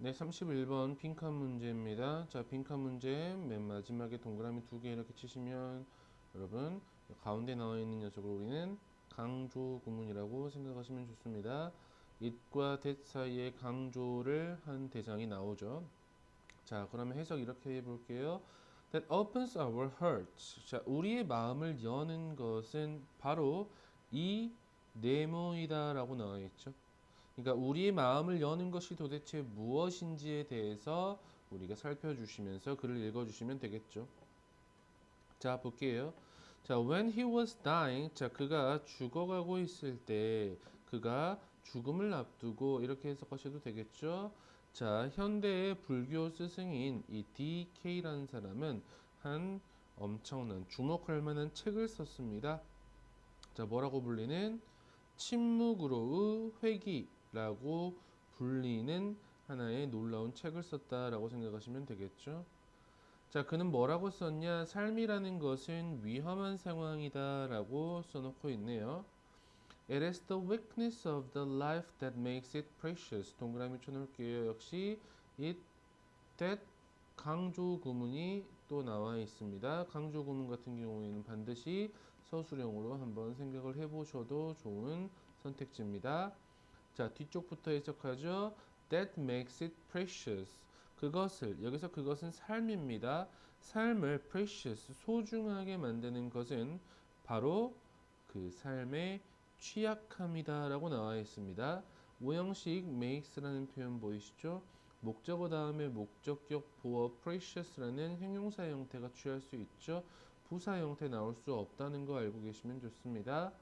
네, 31번 빈칸 문제입니다. 자, 빈칸 문제 맨 마지막에 동그라미 두 개 이렇게 치시면 여러분 가운데 나와 있는 녀석을 우리는 강조 구문이라고 생각하시면 좋습니다. it과 that 사이에 강조를 한 대상이 나오죠. 자, 그러면 해석 이렇게 해볼게요. That opens our hearts. 자, 우리의 마음을 여는 것은 바로 이 네모이다라고 나와 있죠. 그러니까 우리의 마음을 여는 것이 도대체 무엇인지에 대해서 우리가 살펴주시면서 글을 읽어주시면 되겠죠. 자, 볼게요. 자, when he was dying, 자, 그가 죽어가고 있을 때, 그가 죽음을 앞두고 이렇게 해석하셔도 되겠죠. 자, 현대의 불교 스승인 이 DK라는 사람은 한 엄청난 주목할 만한 책을 썼습니다. 자, 뭐라고 불리는 침묵으로의 회기 라고 불리는 하나의 놀라운 책을 썼다라고 생각하시면 되겠죠. 자, 그는 뭐라고 썼냐? 삶이라는 것은 위험한 상황이다라고 써놓고 있네요. It is the weakness of the life that makes it precious. 동그라미 쳐놓을게요. 역시 it, that 강조 구문이 또 나와 있습니다. 강조 구문 같은 경우에는 반드시 서술형으로 한번 생각을 해보셔도 좋은 선택지입니다. 자, 뒤쪽부터 해석하죠. That makes it precious. 그것을 여기서 그것은 삶입니다. 삶을 precious 소중하게 만드는 것은 바로 그 삶의 취약함이다라고 나와 있습니다. 오형식 makes라는 표현 보이시죠? 목적어 다음에 목적격 보어 precious라는 형용사 형태가 취할 수 있죠. 부사 형태 나올 수 없다는 거 알고 계시면 좋습니다.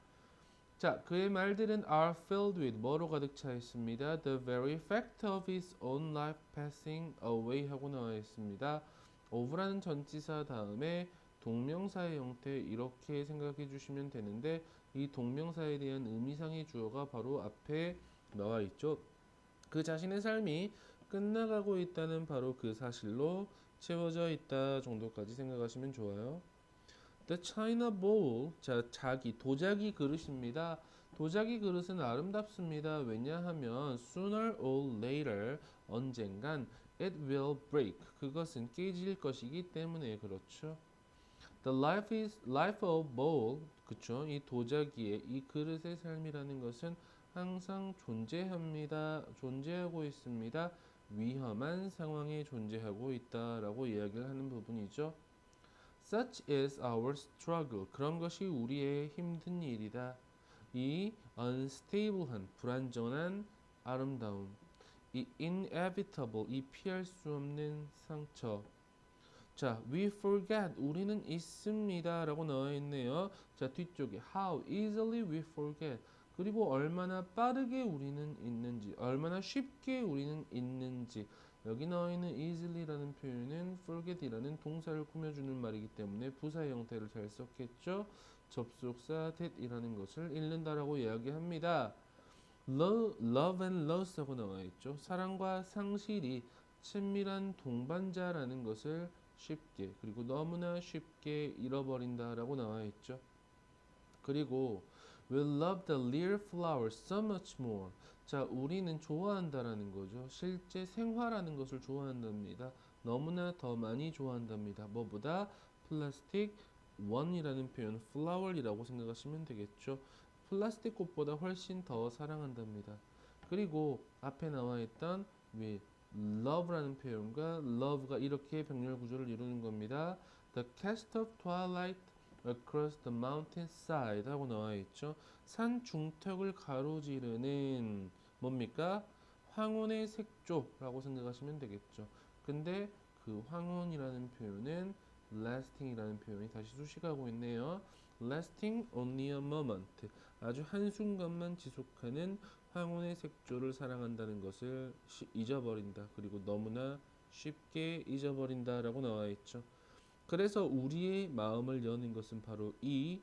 자, 그의 말들은 are filled with 뭐로 가득 차 있습니다. The very fact of his own life passing away 하고 나와 있습니다. of라는 전치사 다음에 동명사의 형태 이렇게 생각해 주시면 되는데 이 동명사에 대한 의미상의 주어가 바로 앞에 나와 있죠. 그 자신의 삶이 끝나가고 있다는 바로 그 사실로 채워져 있다 정도까지 생각하시면 좋아요. The China Bowl, 자 자기 도자기 그릇입니다. 도자기 그릇은 아름답습니다. 왜냐하면 sooner or later 언젠간 it will break. 그것은 깨질 것이기 때문에 그렇죠. The life is life of bowl, 그쵸? 이 도자기의 이 그릇의 삶이라는 것은 항상 존재합니다. 존재하고 있습니다. 위험한 상황에 존재하고 있다라고 이야기를 하는 부분이죠. Such is our struggle. 그런 것이 우리의 힘든 일이다. 이 unstable한, 불안정한 아름다움. 이 inevitable, 이 피할 수 없는 상처. 자, we forget, 우리는 있습니다. 라고 나와 있네요. 자, 뒤쪽에 how easily we forget. 그리고 얼마나 빠르게 우리는 있는지, 얼마나 쉽게 우리는 있는지. 여기 나와 있는 easily라는 표현은 forget이라는 동사를 꾸며주는 말이기 때문에 부사 형태를 잘 썼겠죠. 접속사 that이라는 것을 잃는다라고 이야기합니다. love, love and loss라고 나와 있죠. 사랑과 상실이 친밀한 동반자라는 것을 쉽게 그리고 너무나 쉽게 잃어버린다라고 나와 있죠. 그리고 we love the real flowers so much more. 자, 우리는 좋아한다라는 거죠. 실제 생화라는 것을 좋아한답니다. 너무나 더 많이 좋아한답니다. 뭐보다 플라스틱 원이라는 표현 flower이라고 생각하시면 되겠죠. 플라스틱 꽃보다 훨씬 더 사랑한답니다. 그리고 앞에 나와 있던 we love라는 표현과 love가 이렇게 병렬 구조를 이루는 겁니다. The cast of twilight across the mountain side 하고 나와 있죠. 산 중턱을 가로지르는 뭡니까? 황혼의 색조라고 생각하시면 되겠죠. 근데 그 황혼이라는 표현은 lasting이라는 표현이 다시 수식하고 있네요. lasting only a moment. 아주 한순간만 지속하는 황혼의 색조를 사랑한다는 것을 시- 잊어버린다. 그리고 너무나 쉽게 잊어버린다라고 나와 있죠. 그래서 우리의 마음을 여는 것은 바로 이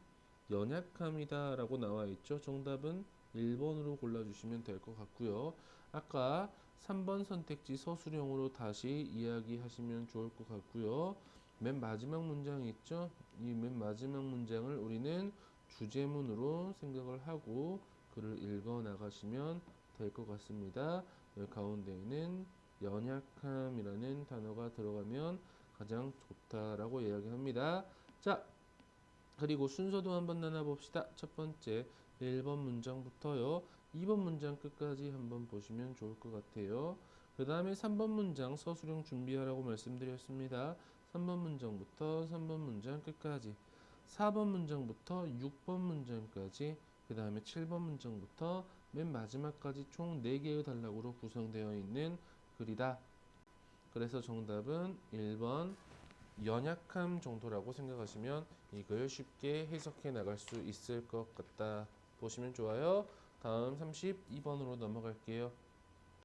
연약함이다 라고 나와 있죠. 정답은 1번으로 골라주시면 될 것 같고요. 아까 3번 선택지 서술형으로 다시 이야기하시면 좋을 것 같고요. 맨 마지막 문장 있죠? 이 맨 마지막 문장을 우리는 주제문으로 생각을 하고 글을 읽어 나가시면 될 것 같습니다. 여기 가운데에는 연약함이라는 단어가 들어가면 가장 좋다라고 이야기합니다. 자, 그리고 순서도 한번 나눠봅시다. 첫 번째 1번 문장부터요. 2번 문장 끝까지 한번 보시면 좋을 것 같아요. 그 다음에 3번 문장 서술형 준비하라고 말씀드렸습니다. 3번 문장부터 3번 문장 끝까지 4번 문장부터 6번 문장까지 그 다음에 7번 문장부터 맨 마지막까지 총 4개의 단락으로 구성되어 있는 글이다. 그래서 정답은 1번 연약함 정도라고 생각하시면 이걸 쉽게 해석해 나갈 수 있을 것 같다. 보시면 좋아요. 다음 32번으로 넘어갈게요.